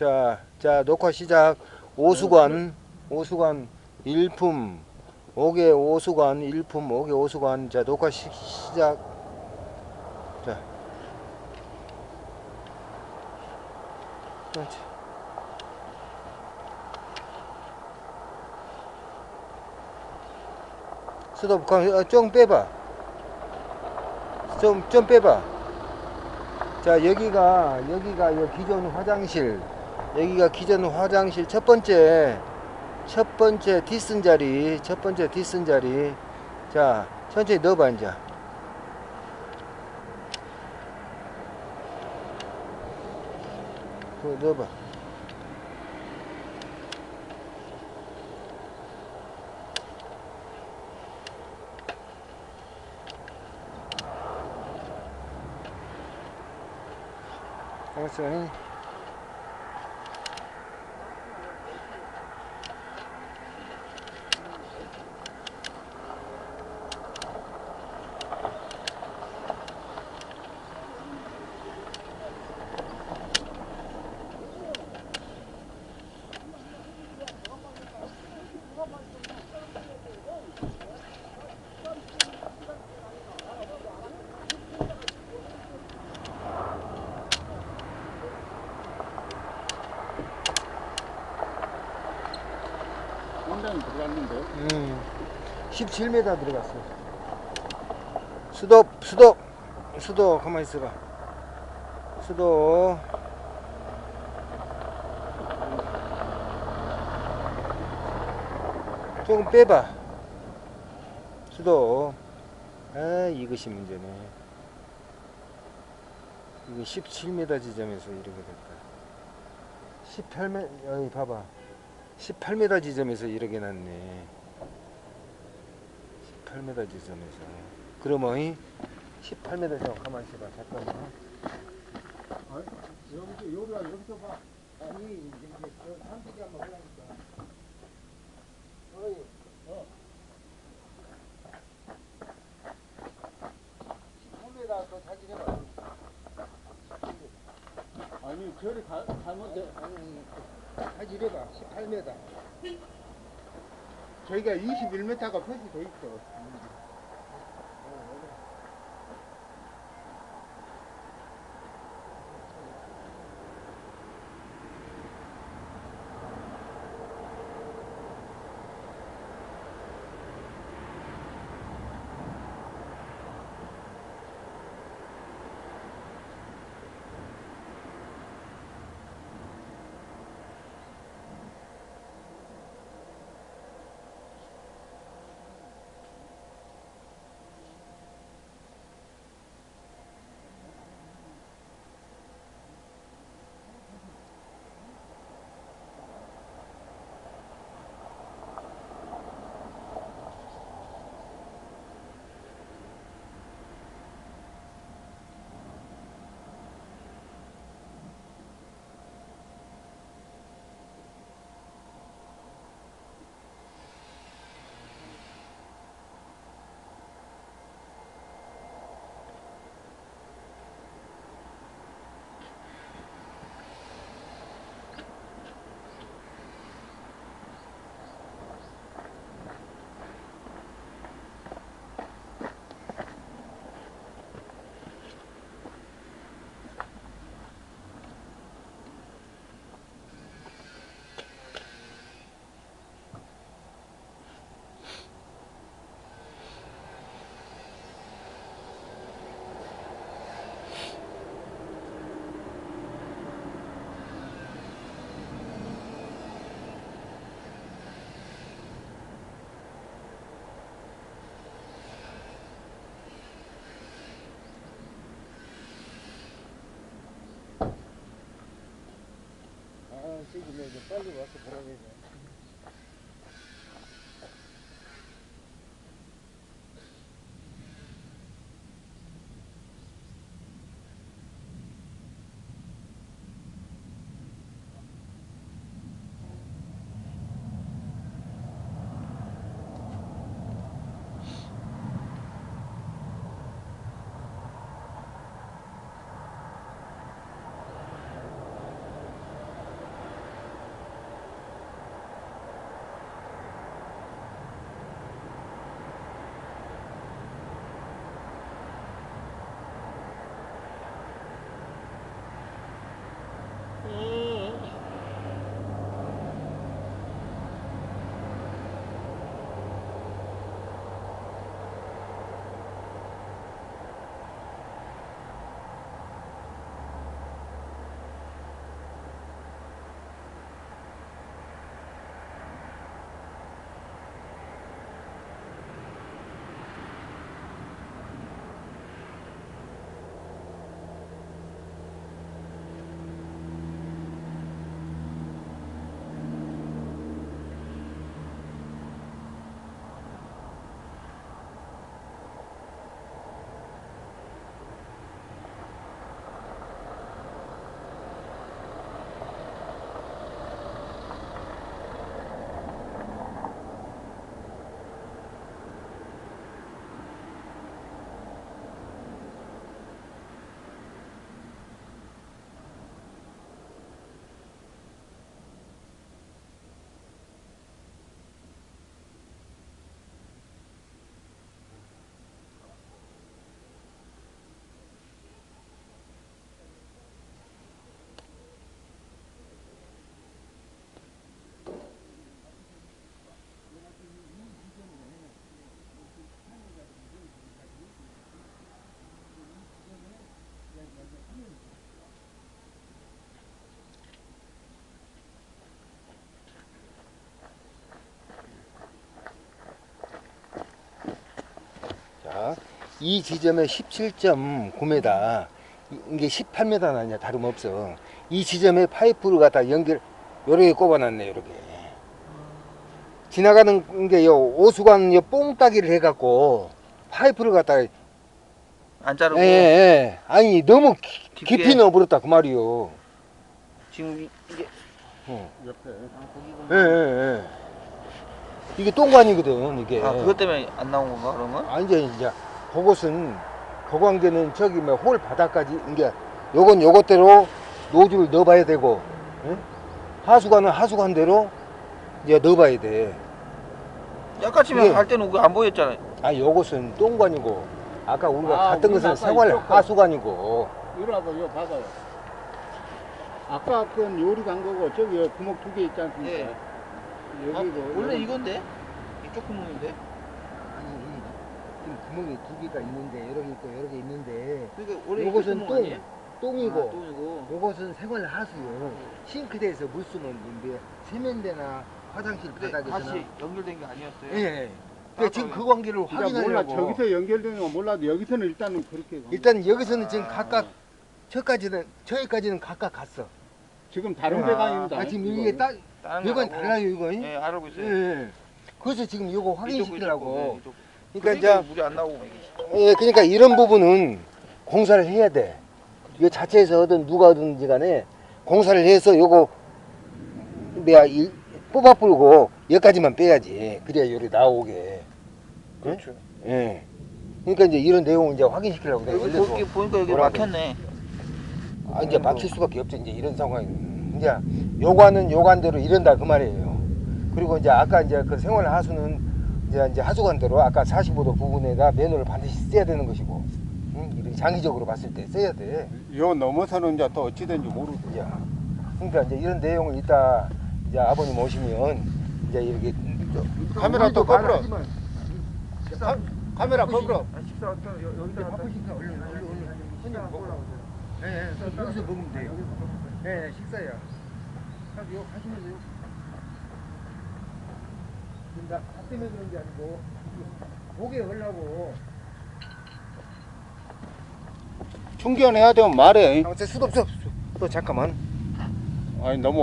자, 자 녹화 시작. 오수관, 오수관 일품, 옥의 오수관 일품, 옥의 오수관. 자 녹화 시, 시작. 자, 그렇지. 스톱, 가- 어, 좀 빼봐. 좀, 좀 빼봐. 자, 여기가, 여기가 요 기존 화장실. 여기가 기존 화장실 첫 번째, 첫 번째 디슨 자리, 첫 번째 디슨 자리. 자, 천천히 넣어봐, 이제. 그거 넣어봐. 알았어. 상당히 들어갔는데. 음, 17m 들어갔어. 수도, 수도, 수도, 가만히 있어봐. 수도. 조금 빼봐. 수도. 아, 이것이 문제네. 이거 17m 지점에서 이렇게 됐다. 18m, 여기 봐봐. 18m 지점에서 이렇게 났네. 18m 지점에서. 그러면 이 18m 좀 가만히 있어봐. 잠깐만. 아, 여기, 여기가 여기서 봐. 아니, 이제 저 산속에 한번 하려니까. 어이, 어. 18m 더 사진 해봐. 아니, 저리 가, 잘못돼. 아니, 사진해봐. 18m. 저희가 21m가 표시돼 있어. 아, 저기 뭐 이제 이 지점에 17.9m, 이게 18m 나냐 다름없어. 이 지점에 파이프를 갖다 연결, 요렇게 꼽아놨네, 요렇게. 지나가는 게요 오수관 요 뽕따기를 해갖고 파이프를 갖다가 안 자르고 예, 예. 아니 너무 기- 깊게. 깊이 넣어버렸다 그 말이요. 지금 이게 어. 옆에. 아, 예, 예, 예. 이게 똥관이거든 이게. 아 그것 때문에 안 나온 건가 그런 건? 완전 이제 그것은 거광대는 저기 뭐 홀 바닥까지 이게 요건 요것대로 노즐을 넣어봐야 되고 예? 하수관은 하수관대로 이제 넣어봐야 돼. 약간쯤에 이게- 갈 때는 그거 안 보였잖아요. 아 요것은 똥관이고 아까 우리가 아, 갔던 우리 것은 아까 생활 있었고. 하수관이고 이리 와봐, 이거 봐봐요. 아까 건 요리 간 거고, 저기 구멍 두 개 있지 않습니까? 예. 여기도. 원래 여기- 이건데 이쪽 구멍인데. 구멍이 두 개가 있는데 여러 개 있고 여러 개 있는데 그러니까 원래 요것은 이쪽 구멍 똥 아니에요? 똥이고 아, 똥이고. 요것은 생활 하수요 싱크대에서 물 쓰면 이제 세면대나 화장실 근데 바닥에서는 다시 연결된 게 아니었어요. 예, 예. 그러니까 지금 그 관계를 그러니까 몰라, 확인하려고 저기서 연결되는 건 몰라도 여기서는 일단은 그렇게. 간 일단 여기서는 지금 아. 각각 저까지는 저기까지는 각각 갔어. 거야. 지금 다른 아, 데가 아닙니다. 아, 지금. 이게 딱 다른 이건 거하고. 달라요 이거. 예. 예, 알고 있어요. 예. 그래서 지금 이거 이쪽, 확인시키려고. 이쪽, 이쪽. 그러니까 그러니까 이제 물이 안 나오고. 예, 그러니까 이런 부분은 공사를 해야 돼. 이거 자체에서 얻은 누가 얻은지 간에 공사를 해서 요거 뭐야 이 뽑아 불고 여기까지만 빼야지. 그래야 요리 나오게. 그렇죠. 예. 그러니까 이제 이런 내용을 이제 확인시키려고 내가 여기 보기 보니까 여기 뭐라고. 막혔네. 아, 이제 막힐 수밖에 없죠. 이제 이런 상황이. 이제 요관은 요관대로 이런다 그 말이에요. 그리고 이제 아까 이제 그 생활 하수는 이제 이제 하수관대로 아까 45도 부분에다 매너를 반드시 써야 되는 것이고, 응? 이렇게 장기적으로 봤을 때 써야 돼. 요 넘어서는 이제 또 어찌 된지 모르고. 이제 그러니까 이제 이런 내용을 이따 이제 아버님 오시면 이제 이렇게 카메라 또. 하지만 카- 카메라. 아, 식사 여기다 바쁘시니까 얼른 얼른 얼른 손님 먹고. 예, 예, 여기서 먹으면 돼요. 예, 예, 식사야. 하시면 돼요. 지금 나밥 때문에 그런 게 아니고 목에 걸라고. 충전해야 되면 말해. 아무튼 수도 없어. 또 잠깐만. 아니 너무